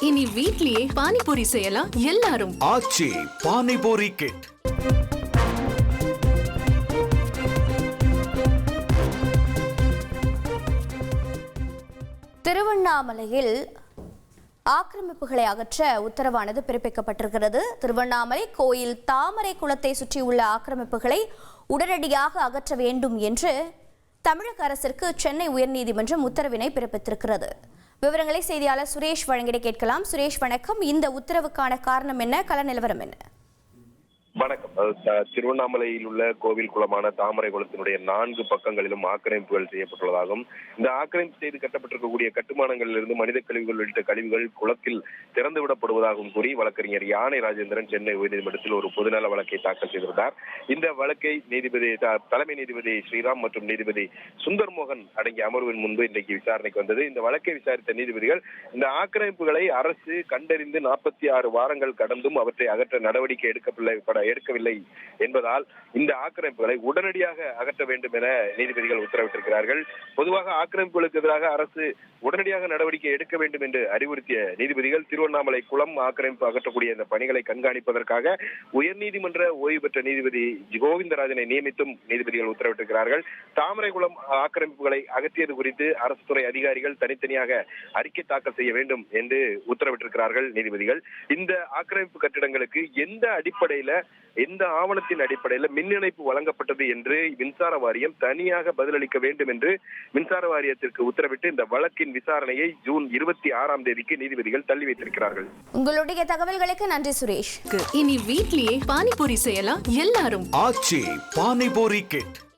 இனி வீட்லயே பானிபூரி செய்யலாம் எல்லாரும். ஆச்சி பானிபூரி கிட் திருவண்ணாமலையில் ஆக்கிரமிப்புகளை அகற்ற உத்தரவானது பிறப்பிக்கப்பட்டிருக்கிறது. திருவண்ணாமலை கோயில் தாமரை குளத்தை சுற்றியுள்ள ஆக்கிரமிப்புகளை உடனடியாக அகற்ற வேண்டும் என்று தமிழக அரசிற்கு சென்னை உயர்நீதிமன்றம் உத்தரவினை பிறப்பித்திருக்கிறது. விவரங்களை செய்தியாளர் சுரேஷ் வழங்கிட கேட்கலாம். சுரேஷ் வணக்கம். இந்த உத்தரவுக்கான காரணம் என்ன? கள நிலவரம் என்ன? வணக்கம். திருவண்ணாமலையில் உள்ள கோவில் குளமான தாமரை குளத்தினுடைய நான்கு பக்கங்களிலும் ஆக்கிரமிப்புகள் செய்யப்பட்டுள்ளதாகவும் இந்த ஆக்கிரமிப்பு செய்து கட்டப்பட்டிருக்கக்கூடிய கட்டுமானங்களிலிருந்து மனித கழிவுகள் உள்ளிட்ட கழிவுகள் குளத்தில் திறந்து விடப்படுவதாகவும் கூறி வழக்கறிஞர் யானை ராஜேந்திரன் சென்னை உயர்நீதிமன்றத்தில் ஒரு பொதுநல வழக்கை தாக்கல் செய்திருந்தார். இந்த வழக்கை நீதிபதி தலைமை நீதிபதி ஸ்ரீராம் மற்றும் நீதிபதி சுந்தர் மோகன் அடங்கிய அமர்வின் முன்பு இன்றைக்கு விசாரணைக்கு வந்தது. இந்த வழக்கை விசாரித்த நீதிபதிகள் இந்த ஆக்கிரமிப்புகளை அரசு கண்டறிந்து நாற்பத்தி ஆறு வாரங்கள் கடந்தும் அவற்றை அகற்ற நடவடிக்கை எடுக்கவில்லை பட- என்பதால் இந்த ஆக்கிரமிப்புகளை உடனடியாக அகற்ற வேண்டும் என நீதிபதிகள் உத்தரவிட்டிருக்கிறார்கள். பொதுவாக ஆக்கிரமிப்புகளுக்கு எதிராக அரசு உடனடியாக நடவடிக்கை எடுக்க வேண்டும் என்று அறிவுறுத்திய நீதிபதிகள் திருவண்ணாமலை குளம் ஆக்கிரமிப்பு அகற்றக்கூடிய இந்த பணிகளை கண்காணிப்பதற்காக உயர்நீதிமன்ற ஓய்வு பெற்ற நீதிபதி கோவிந்தராஜனை நியமித்தும் நீதிபதிகள் உத்தரவிட்டிருக்கிறார்கள். தாமரைக்குளம் ஆக்கிரமிப்புகளை அகற்றியது குறித்து அரசு துறை அதிகாரிகள் தனித்தனியாக அறிக்கை தாக்கல் செய்ய வேண்டும் என்று உத்தரவிட்டிருக்கிறார்கள் நீதிபதிகள். இந்த ஆக்கிரமிப்பு கட்டிடங்களுக்கு எந்த அடிப்படையில எந்த ஆவணத்தின் அடிப்படையில மின் இணைப்பு வழங்கப்பட்டது என்று மின்சார வாரியம் தனியாக பதிலளிக்க வேண்டும் என்று மின்சார வாரியத்திற்கு உத்தரவிட்டு இந்த வழக்கின் விசாரணையை ஜூன் இருபத்தி ஆறாம் தேதிக்கு நீதிபதிகள் தள்ளி வைத்திருக்கிறார்கள். உங்களுடைய தகவல்களுக்கு நன்றி சுரேஷ். இனி வீட்லயே பானிபூரி செய்யலாம் எல்லாரும். ஆச்சி பானிபூரி கிட்.